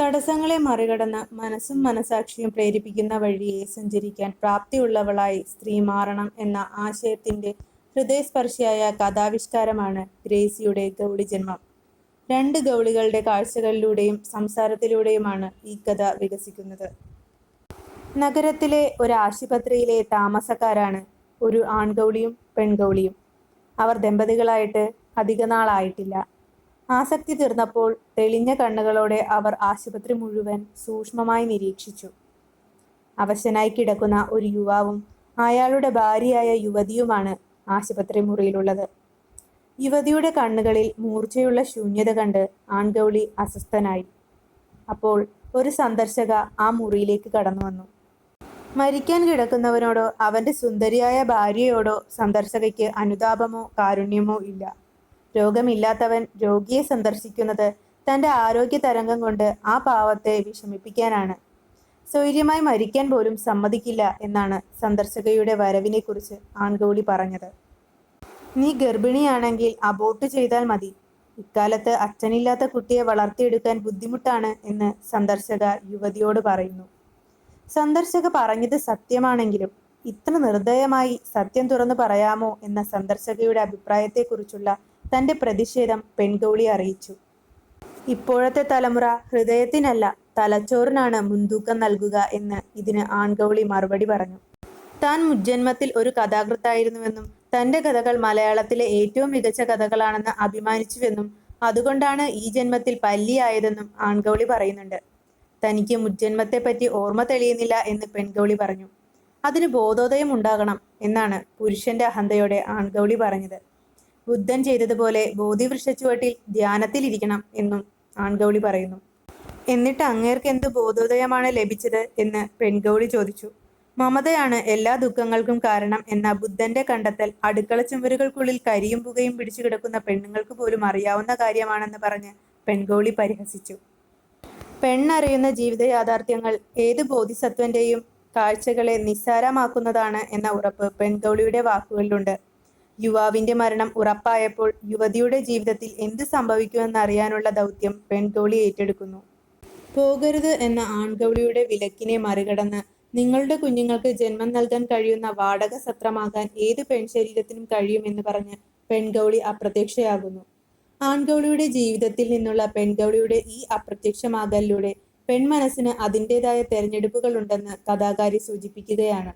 തടസ്സങ്ങളെ മറികടന്ന് മനസ്സും മനസാക്ഷിയും പ്രേരിപ്പിക്കുന്ന വഴിയെ സഞ്ചരിക്കാൻ പ്രാപ്തിയുള്ളവളായി സ്ത്രീ മാറണം എന്ന ആശയത്തിന്റെ ഹൃദയസ്പർശിയായ കഥാവിഷ്കാരമാണ് ഗ്രേസിയുടെ ഗൗളി ജന്മം രണ്ട് ഗൗളികളുടെ കാഴ്ചകളിലൂടെയും സംസാരത്തിലൂടെയുമാണ് ഈ കഥ വികസിക്കുന്നത്. നഗരത്തിലെ ഒരു ആശുപത്രിയിലെ താമസക്കാരാണ് ഒരു ആൺഗൗളിയും പെൺഗൗളിയും. അവർ ദമ്പതികളായിട്ട് അധികനാളായിട്ടില്ല. ആസക്തി തീർന്നപ്പോൾ തെളിഞ്ഞ കണ്ണുകളോടെ അവർ ആശുപത്രി മുഴുവൻ സൂക്ഷ്മമായി നിരീക്ഷിച്ചു. അവശനായി കിടക്കുന്ന ഒരു യുവാവും അയാളുടെ ഭാര്യയായ യുവതിയുമാണ് ആശുപത്രി മുറിയിലുള്ളത്. യുവതിയുടെ കണ്ണുകളിൽ മൂർച്ചയുള്ള ശൂന്യത കണ്ട് ആൺഗൗളി അസ്വസ്ഥനായി. അപ്പോൾ ഒരു സന്ദർശക ആ മുറിയിലേക്ക് കടന്നു വന്നു. മരിക്കാൻ കിടക്കുന്നവനോടോ അവന്റെ സുന്ദരിയായ ഭാര്യയോടോ സന്ദർശകയ്ക്ക് അനുതാപമോ കാരുണ്യമോ ഇല്ല. രോഗമില്ലാത്തവൻ രോഗിയെ സന്ദർശിക്കുന്നത് തന്റെ ആരോഗ്യ തരംഗം കൊണ്ട് ആ പാവത്തെ വിഷമിപ്പിക്കാനാണ്. സ്വൈര്യമായി മരിക്കാൻ പോലും സമ്മതിക്കില്ല എന്നാണ് സന്ദർശകയുടെ വരവിനെക്കുറിച്ച് ആൺഗൗളി പറഞ്ഞത്. നീ ഗർഭിണിയാണെങ്കിൽ അബോർട്ട് ചെയ്താൽ മതി. ഇക്കാലത്ത് അച്ഛനില്ലാത്ത കുട്ടിയെ വളർത്തിയെടുക്കാൻ ബുദ്ധിമുട്ടാണ് എന്ന് സന്ദർശക യുവതിയോട് പറയുന്നു. സന്ദർശക പറഞ്ഞത് സത്യമാണെങ്കിലും ഇത്ര നിർദ്ദയമായി സത്യം തുറന്നു പറയാമോ എന്ന സന്ദർശകയുടെ അഭിപ്രായത്തെക്കുറിച്ചുള്ള തന്റെ പ്രതിഷേധം പെൺകൗളി അറിയിച്ചു. ഇപ്പോഴത്തെ തലമുറ ഹൃദയത്തിനല്ല തലച്ചോറിനാണ് മുൻതൂക്കം നൽകുക എന്ന് ഇതിന് ആൺകൗളി മറുപടി പറഞ്ഞു. താൻ മുജ്ജന്മത്തിൽ ഒരു കഥാകൃത്തായിരുന്നുവെന്നും തന്റെ കഥകൾ മലയാളത്തിലെ ഏറ്റവും മികച്ച കഥകളാണെന്ന് അഭിമാനിച്ചുവെന്നും അതുകൊണ്ടാണ് ഈ ജന്മത്തിൽ പല്ലിയായതെന്നും ആൺകൗളി പറയുന്നുണ്ട്. തനിക്ക് മുജ്ജന്മത്തെപ്പറ്റി ഓർമ്മ തെളിയുന്നില്ല എന്ന് പെൺകൗളി പറഞ്ഞു. അതിന് ബോധോദയം ഉണ്ടാകണം എന്നാണ് പുരുഷന്റെ അഹന്തയോടെ ആൺഗൗളി പറഞ്ഞത്. ബുദ്ധൻ ചെയ്തതുപോലെ ബോധിവൃക്ഷച്ചുവട്ടിൽ ധ്യാനത്തിലിരിക്കണം എന്നും ആൺഗൗളി പറയുന്നു. എന്നിട്ട് അങ്ങേർക്ക് എന്ത് ബോധോദയമാണ് ലഭിച്ചത് എന്ന് പെൺഗൗളി ചോദിച്ചു. മമതയാണ് എല്ലാ ദുഃഖങ്ങൾക്കും കാരണം എന്ന ബുദ്ധന്റെ കണ്ടെത്തൽ അടുക്കള ചുമരുകൾക്കുള്ളിൽ കരിയും പുകയും പിടിച്ചു കിടക്കുന്ന പെണ്ണുങ്ങൾക്ക് പോലും അറിയാവുന്ന കാര്യമാണെന്ന് പറഞ്ഞ് പെൺഗൗളി പരിഹസിച്ചു. പെണ്ണറിയുന്ന ജീവിത യാഥാർത്ഥ്യങ്ങൾ ഏത് ബോധിസത്വന്റെയും കാഴ്ചകളെ നിസ്സാരമാക്കുന്നതാണ് എന്ന ഉറപ്പ് പെൺതോളിയുടെ വാക്കുകളിലുണ്ട്. യുവാവിന്റെ മരണം ഉറപ്പായപ്പോൾ യുവതിയുടെ ജീവിതത്തിൽ എന്ത് സംഭവിക്കുമെന്ന് അറിയാനുള്ള ദൗത്യം പെൺതോളി ഏറ്റെടുക്കുന്നു. പോകരുത് എന്ന ആൺകൗളിയുടെ വിലക്കിനെ മറികടന്ന് നിങ്ങളുടെ കുഞ്ഞുങ്ങൾക്ക് ജന്മം നൽകാൻ കഴിയുന്ന വാടക സത്രമാകാൻ ഏത് പെൺശരീരത്തിനും കഴിയുമെന്ന് പറഞ്ഞ് പെൺകൗളി അപ്രത്യക്ഷയാകുന്നു. ആൺഗൗളിയുടെ ജീവിതത്തിൽ നിന്നുള്ള പെൺകൗളിയുടെ ഈ അപ്രത്യക്ഷമാകലിലൂടെ പെൺമനസ്സിന് അതിന്റെതായ തെരഞ്ഞെടുപ്പുകളുണ്ടെന്ന് കഥാകാരി സൂചിപ്പിക്കുകയാണ്.